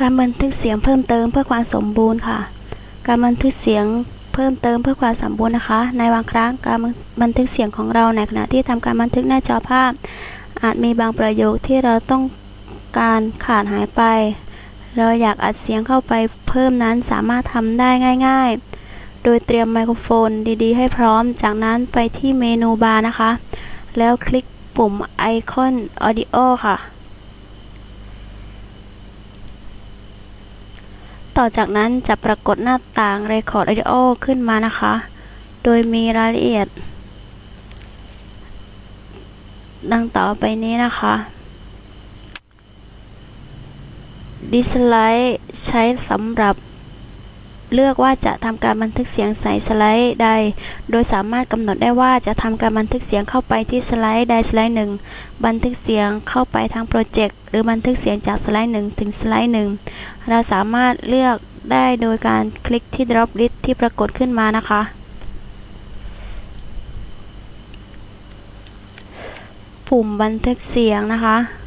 การบันทึกเสียงเพิ่มเติมเพื่อความสมบูรณ์ค่ะ การบันทึกเสียงเพิ่มเติมเพื่อความสมบูรณ์นะคะ ในบางครั้งการบันทึกเสียงของเราในขณะที่ทำการบันทึกหน้าจอภาพ อาจมีบางประโยคที่เราต้องการขาดหายไป เราอยากอัดเสียงเข้าไปเพิ่มนั้นสามารถทำได้ง่าย ๆ โดยเตรียมไมโครโฟนดี ๆ ให้พร้อม จากนั้นไปที่เมนูบาร์นะคะ แล้วคลิกปุ่มไอคอน Audio ค่ะ ต่อจากนั้นจะปรากฏหน้าต่าง Record Audio ขึ้นมานะคะ โดยมีรายละเอียด ดังต่อไปนี้นะคะ Dislike ใช้สำหรับ เลือกว่าจะทำการบันทึกเสียงใส่สไลด์ใด โดยสามารถกำหนดได้ว่าจะทำการบันทึกเสียงเข้าไปที่สไลด์ใดสไลด์หนึ่งบันทึกเสียงเข้าไปทางโปรเจกต์หรือบันทึกเสียงจากสไลด์หนึ่งถึงสไลด์หนึ่งเราสามารถเลือกได้โดยการคลิกที่ drop list ที่ปรากฏขึ้นมานะคะปุ่มบันทึกเสียงนะคะ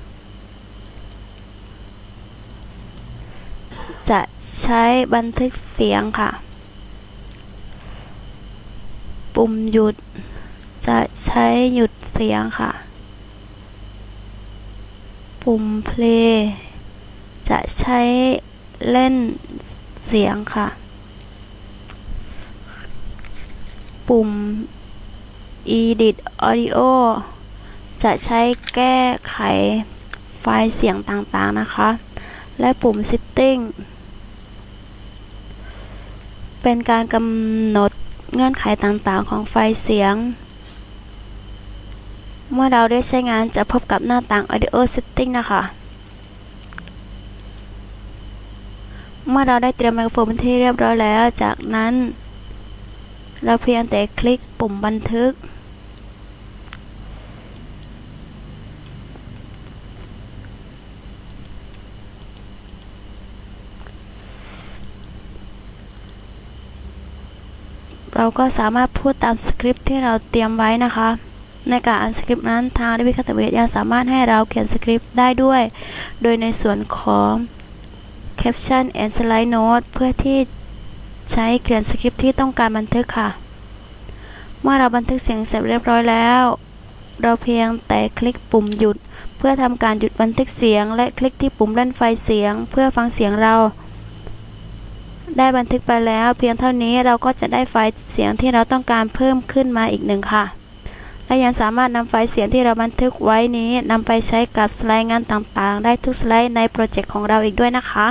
จะใช้บันทึกเสียงค่ะ ปุ่มหยุด จะใช้หยุดเสียงค่ะ ปุ่ม play จะใช้เล่นเสียงค่ะ ปุ่ม edit audio จะใช้แก้ไขไฟล์เสียงต่างๆนะคะ และปุ่ม setting เป็นการกำหนดเงื่อนไขต่างๆ ของไฟล์เสียง เมื่อเราได้ใช้งานจะพบกับหน้าต่าง audio setting นะคะ เมื่อเราได้เตรียมไมโครโฟนเป็นที่เรียบร้อยแล้ว จากนั้น เราเพียงแต่คลิกปุ่มบันทึก เราก็สามารถพูดตามสคริปต์ที่เราเตรียมไว้นะคะ ในการอ่านสคริปต์นั้นทางดิวิคัสเวทยังสามารถให้เราเขียนสคริปต์ได้ด้วย โดยในส่วนของ Caption and Slide Note เพื่อที่ใช้เขียนสคริปต์ที่ต้องการบันทึกค่ะ เมื่อเราบันทึกเสียงเสร็จเรียบร้อยแล้ว เราเพียงแต่คลิกปุ่มหยุด เพื่อทำการหยุดบันทึกเสียง และคลิกที่ปุ่มเล่นไฟเสียง เพื่อฟังเสียงเรา ได้บันทึกไปแล้วเพียงเท่านี้เราก็จะได้ไฟล์เสียงที่เราต้องการเพิ่มขึ้นมาอีกหนึ่งค่ะ และยังสามารถนำไฟล์เสียงที่เราบันทึกไว้นี้นำไปใช้กับสไลด์งานต่างๆ ได้ทุกสไลด์ในโปรเจกต์ของเราอีกด้วยนะคะ